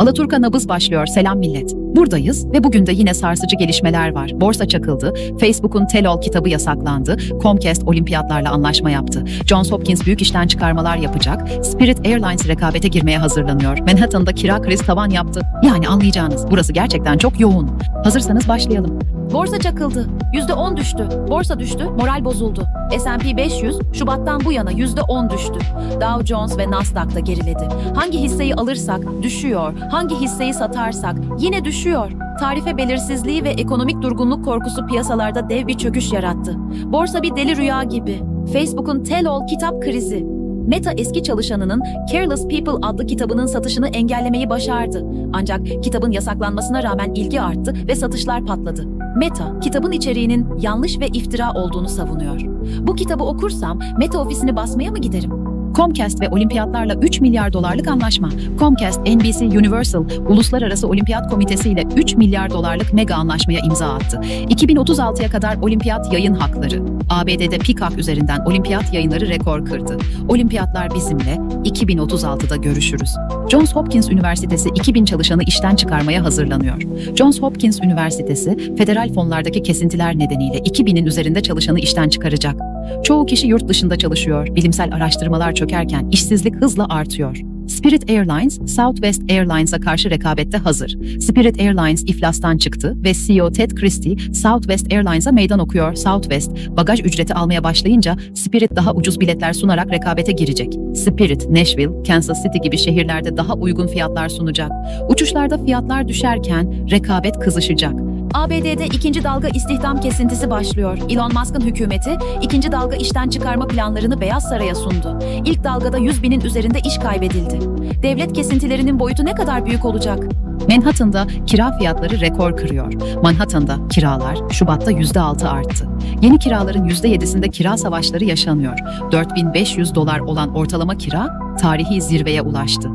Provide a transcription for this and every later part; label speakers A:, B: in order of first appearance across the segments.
A: Alaturka nabız başlıyor. Selam millet. Buradayız ve bugün de yine sarsıcı gelişmeler var. Borsa çakıldı, Facebook'un Tell kitabı yasaklandı, Comcast olimpiyatlarla anlaşma yaptı. Johns Hopkins büyük işten çıkarmalar yapacak, Spirit Airlines rekabete girmeye hazırlanıyor. Manhattan'da kira kriz tavan yaptı. Yani anlayacağınız burası gerçekten çok yoğun. Hazırsanız başlayalım.
B: Borsa çakıldı. %10 düştü. Borsa düştü, moral bozuldu. S&P 500 Şubat'tan bu yana %10 düştü. Dow Jones ve Nasdaq da geriledi. Hangi hisseyi alırsak düşüyor, hangi hisseyi satarsak yine düşüyor. Tarife belirsizliği ve ekonomik durgunluk korkusu piyasalarda dev bir çöküş yarattı. Borsa bir deli rüya gibi. Facebook'un Tell All kitap krizi. Meta eski çalışanının Careless People adlı kitabının satışını engellemeyi başardı. Ancak kitabın yasaklanmasına rağmen ilgi arttı ve satışlar patladı. Meta, kitabın içeriğinin yanlış ve iftira olduğunu savunuyor. Bu kitabı okursam Meta ofisini basmaya mı giderim?
A: Comcast ve olimpiyatlarla 3 milyar dolarlık anlaşma. Comcast, NBC Universal, Uluslararası Olimpiyat Komitesi ile 3 milyar dolarlık mega anlaşmaya imza attı. 2036'ya kadar olimpiyat yayın hakları. ABD'de Peacock üzerinden olimpiyat yayınları rekor kırdı. Olimpiyatlar bizimle 2036'da görüşürüz. Johns Hopkins Üniversitesi 2000 çalışanı işten çıkarmaya hazırlanıyor. Johns Hopkins Üniversitesi federal fonlardaki kesintiler nedeniyle 2000'in üzerinde çalışanı işten çıkaracak. Çoğu kişi yurt dışında çalışıyor. Bilimsel araştırmalar çökerken işsizlik hızla artıyor. Spirit Airlines, Southwest Airlines'a karşı rekabette hazır. Spirit Airlines iflastan çıktı ve CEO Ted Christie Southwest Airlines'a meydan okuyor. Southwest, bagaj ücreti almaya başlayınca Spirit daha ucuz biletler sunarak rekabete girecek. Spirit, Nashville, Kansas City gibi şehirlerde daha uygun fiyatlar sunacak. Uçuşlarda fiyatlar düşerken rekabet kızışacak.
B: ABD'de ikinci dalga istihdam kesintisi başlıyor. Elon Musk'ın hükümeti ikinci dalga işten çıkarma planlarını Beyaz Saray'a sundu. İlk dalgada 100 binin üzerinde iş kaybedildi. Devlet kesintilerinin boyutu ne kadar büyük olacak?
A: Manhattan'da kira fiyatları rekor kırıyor. Manhattan'da kiralar Şubat'ta %6 arttı. Yeni kiraların %7'sinde kira savaşları yaşanıyor. 4500 dolar olan ortalama kira tarihi zirveye ulaştı.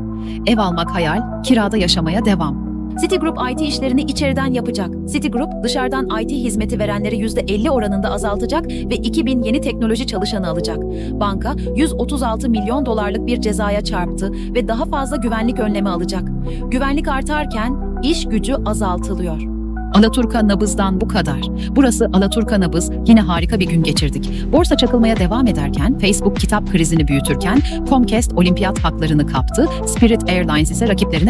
A: Ev almak hayal, kirada yaşamaya devam.
B: Citigroup IT işlerini içeriden yapacak. Citigroup dışarıdan IT hizmeti verenleri %50 oranında azaltacak ve 2000 yeni teknoloji çalışanı alacak. Banka 136 milyon dolarlık bir cezaya çarptı ve daha fazla güvenlik önlemi alacak. Güvenlik artarken iş gücü azaltılıyor.
A: Alaturka Nabız'dan bu kadar. Burası Alaturka Nabız. Yine harika bir gün geçirdik. Borsa çakılmaya devam ederken, Facebook kitap krizini büyütürken, Comcast olimpiyat haklarını kaptı, Spirit Airlines ise rakiplerine